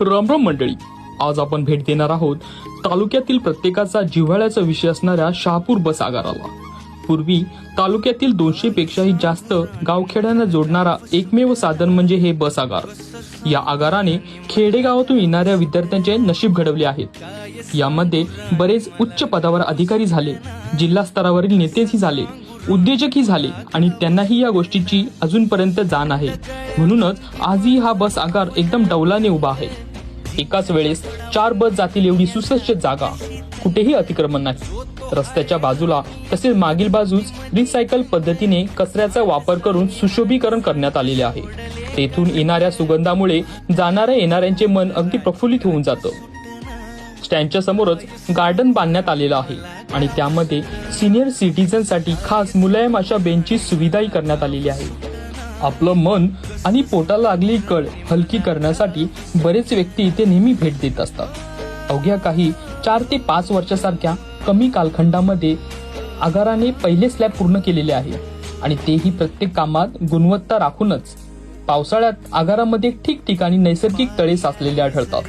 रामराम मंडळी आज आपण भेट देणार आहोत तालुक्यातील प्रत्येकाचा जिव्हाळ्याचा विषय असणाऱ्या शहापूर बस आगाराला. पूर्वी तालुक्यातील दोनशे पेक्षाही जास्त गावखेड्यांना जोडणारा एकमेव साधन म्हणजे हे बस आगार. या आगाराने खेडेगावातून येणाऱ्या विद्यार्थ्यांचे नशीब घडवले आहेत. यामध्ये बरेच उच्च पदावर अधिकारी झाले जिल्हा स्तरावरील नेतेही झाले उद्योजकही झाले आणि त्यांनाही या गोष्टीची अजूनपर्यंत जाण आहे. म्हणूनच आजही हा बस आगार एकदम डौलाने उभा आहे. एकाच वेळेस चार बस जातील एवढी सुसज्ज जागा. कुठेही अतिक्रमण नाही. रस्त्याच्या बाजूला तसेच मागील बाजूस रिसायकल पद्धतीने कचऱ्याचा वापर करून सुशोभीकरण करण्यात आलेले आहे. तेथून येणाऱ्या सुगंधामुळे जाणाऱ्या येणाऱ्यांचे मन अगदी प्रफुल्लित होऊन जातं. स्टँडच्या समोरच गार्डन बांधण्यात आलेलं आहे आणि त्यामध्ये सिनियर सिटीजनसाठी खास मुलायम अशा बेंचची सुविधाही करण्यात आलेली आहे. आपलं मन आणि पोटाला लागली कळ हलकी करण्यासाठी बरेच व्यक्ती इथे नेहमी भेट देत असतात. अवघ्या काही चार ते पाच वर्षासारख्या कमी कालखंडामध्ये आगाराने पहिले स्लॅब पूर्ण केलेले आहे आणि तेही प्रत्येक कामात गुणवत्ता राखूनच. पावसाळ्यात आगारामध्ये ठिकठिकाणी नैसर्गिक तळे साचलेले आढळतात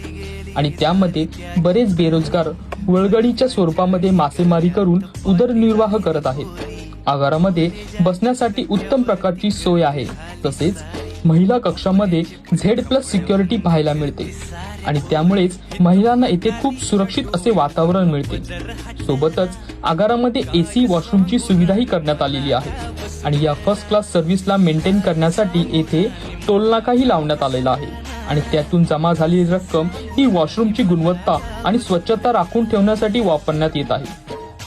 आणि त्यामध्ये बरेच बेरोजगार वळगडीच्या स्वरूपामध्ये मासेमारी करून उदरनिर्वाह करत आहेत. आगारामध्ये बसण्यासाठी उत्तम प्रकारची सोय आहे. तसेच महिला कक्षामध्ये झेड प्लस सिक्युरिटी पाहायला मिळते. आणि त्यामुळेच महिलांना येथे खूप सुरक्षित असे वातावरण मिळते. सोबतच आगारामध्ये एसी वॉशरूमची सुविधाही करण्यात आलेली आहे. आणि या फर्स्ट क्लास सर्व्हिसला मेंटेन करण्यासाठी येथे टोलनाकाही लावण्यात आलेला आहे. आणि त्यातून जमा झालेली रक्कम ही वॉशरूमची गुणवत्ता आणि स्वच्छता राखून ठेवण्यासाठी वापरण्यात येत आहे.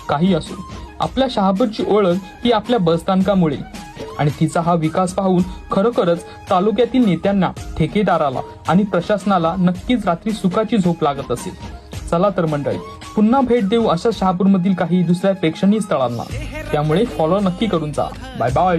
काही असो आपल्या शहापूरची ओळख ही आपल्या बसस्थानकामुळे. आणि तिचा हा विकास पाहून खरोखरच तालुक्यातील नेत्यांना ठेकेदाराला आणि प्रशासनाला नक्कीच रात्री सुखाची झोप लागत असेल. चला तर मंडळी पुन्हा भेट देऊ अशा शहापूरमधील काही दुसऱ्या प्रेक्षणीय स्थळांना. त्यामुळे फॉलो नक्की करून जा. Bye bye